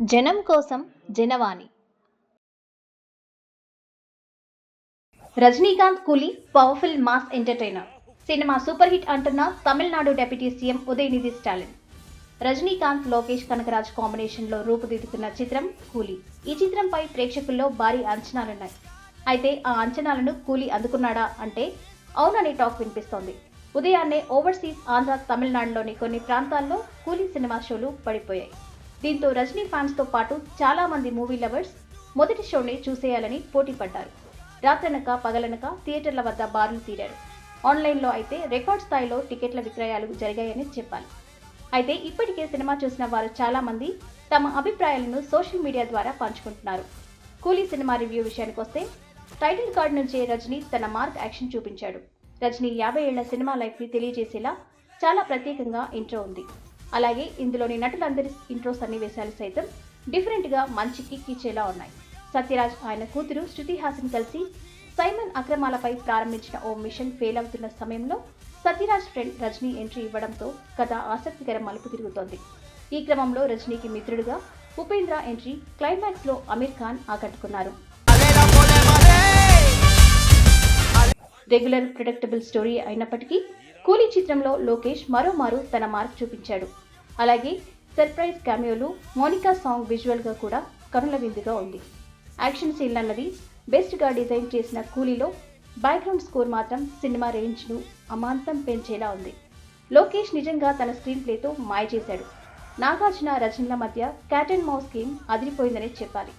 జనం కోసం Janavani. Rajinikanth Coolie powerful mass entertainer. Cinema super hit అంటున్న తమిళనాడు డెప్యూటీ సీఎం ఉదయనిధి స్టాలిన్. రజనీకాంత్ లోకేష్ కనకరాజ్ కాంబినేషన్లో రూపుదిద్దుతున్న చిత్రం కూలీ. ఈ చిత్రంపై ప్రేక్షకుల్లో భారీ అంచనాలున్నాయి. అయితే ఆ అంచనాలను కూలీ అందుకున్నాడా అంటే అవుననే టాక్ వినిపిస్తోంది. ఉదయాన్నే ఓవర్సీస్ ఆంధ్ర తమిళనాడులోని కొన్ని ప్రాంతాల్లో కూలీ సినిమా షోలు పడిపోయాయి. దీంతో రజనీ ఫ్యాన్స్తో పాటు చాలా మంది మూవీ లవర్స్ మొదటి షోని చూసేయాలని పోటీ పడ్డారు. రాత్రనక పగలనక థియేటర్ల వద్ద బారులు తీరారు. ఆన్లైన్లో అయితే రికార్డ్ స్థాయిలో టికెట్ల విక్రయాలు జరిగాయని చెప్పాలి. అయితే ఇప్పటికే సినిమా చూసిన వారు చాలామంది తమ అభిప్రాయాలను సోషల్ మీడియా ద్వారా పంచుకుంటున్నారు. కూలీ సినిమా రివ్యూ విషయానికి వస్తే టైటిల్ కార్డ్ నుంచే రజనీ తన మార్క్ యాక్షన్ చూపించాడు. రజనీ యాభై ఏళ్ళ సినిమా లైఫ్ని తెలియజేసేలా చాలా ప్రత్యేకంగా ఇంట్రో ఉంది. అలాగే ఇందులోని నటులందరి ఇంట్రో సన్నివేశాలు సైతం డిఫరెంట్గా మంచి కిక్ ఇచ్చేలా ఉన్నాయి. సత్యరాజ్ ఆయన కూతురు శృతి హాసన్ కలిసి సైమన్ అక్రమాలపై ప్రారంభించిన ఓ మిషన్ ఫెయిల్ అవుతున్న సమయంలో సత్యరాజ్ ఫ్రెండ్ రజనీ ఎంట్రీ ఇవ్వడంతో కథ ఆసక్తికర మలుపు తిరుగుతోంది. ఈ క్రమంలో రజనీకి మిత్రుడుగా ఉపేంద్ర ఎంట్రీ క్లైమాక్స్లో అమీర్ ఖాన్ ఆకట్టుకున్నారు. రెగ్యులర్ ప్రిడక్టబుల్ స్టోరీ అయినప్పటికీ కూలీ చిత్రంలో లోకేష్ మరోమారు తన మార్క్ చూపించాడు. అలాగే సర్ప్రైజ్ క్యామియోలు మోనికా సాంగ్ విజువల్గా కూడా కనుల విందుగా ఉంది. యాక్షన్ సీన్ అన్నది బెస్ట్గా డిజైన్ చేసిన కూలీలో బ్యాక్గ్రౌండ్ స్కోర్ మాత్రం సినిమా రేంజ్ను అమాంతం పెంచేలా ఉంది. లోకేష్ నిజంగా తన స్క్రీన్ ప్లేతో మాయ చేశాడు. నాగార్జున రచనల మధ్య క్యాట్ అండ్ మౌస్ గేమ్ అదిరిపోయిందనే చెప్పాలి.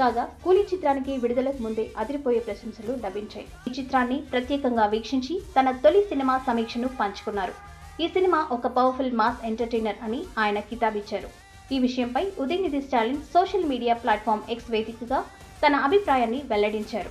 కాగా కూలీ చిత్రానికి విడుదలకు ముందే అదిరిపోయే ప్రశంసలు లభించాయి ఈ చిత్రాన్ని ప్రత్యేకంగా వీక్షించి తన తొలి సినిమా సమీక్షను పంచుకున్నారు. ఈ సినిమా ఒక పవర్ఫుల్ మాస్ ఎంటర్టైనర్ అని ఆయన కితాబిచ్చారు. ఈ విషయంపై Udhayanidhi Stalin social media platform X వేదికగా తన అభిప్రాయాన్ని వెల్లడించారు.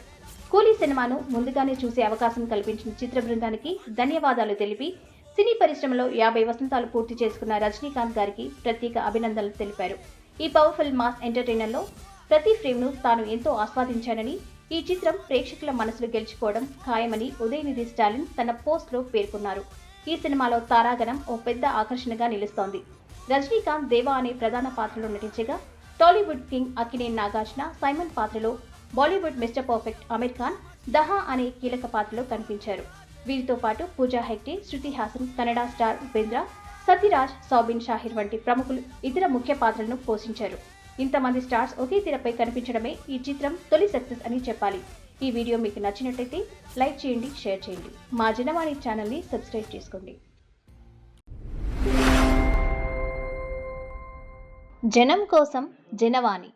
కూలీ సినిమాను ముందుగానే చూసే అవకాశం కల్పించిన చిత్ర బృందానికి ధన్యవాదాలు తెలిపి సినీ పరిశ్రమలో యాభై వసంతాలు పూర్తి చేసుకున్న రజనీకాంత్ గారికి ప్రత్యేక అభినందనలు తెలిపారు. ఈ పవర్ఫుల్ మాస్ ఎంటర్టైనర్లో ప్రతి ఫ్రేమ్ను తాను ఎంతో ఆస్వాదించానని ఈ చిత్రం ప్రేక్షకుల మనసులు గెలుచుకోవడం ఖాయమని ఉదయనిధి స్టాలిన్ తన పోస్ట్లో పేర్కొన్నారు. ఈ సినిమాలో తారాగణం ఓ పెద్ద ఆకర్షణగా నిలుస్తోంది. రజనీకాంత్ దేవా అనే ప్రధాన పాత్రలో నటించగా టాలీవుడ్ కింగ్ అక్కినేని నాగార్జున సైమన్ పాత్రలో బాలీవుడ్ మిస్టర్ పర్ఫెక్ట్ అమీర్ ఖాన్ దహా అనే కీలక పాత్రలో కనిపించారు. వీరితో పాటు పూజా హెగ్డే శృతి హాసన్ కన్నడ స్టార్ ఉపేంద్ర సత్యరాజ్ సౌబిన్ షాహిర్ వంటి ప్రముఖులు ఇతర ముఖ్య పాత్రలను పోషించారు. ఇంతమంది స్టార్స్ ఒకే తెరపై కనిపించడమే ఈ చిత్రం తొలి సక్సెస్ అని చెప్పాలి. ఈ వీడియో మీకు నచ్చినట్టయితే లైక్ చేయండి షేర్ చేయండి. మా జనవాణి ఛానల్ని సబ్స్క్రైబ్ చేసుకోండి. జనం కోసం జనవాణి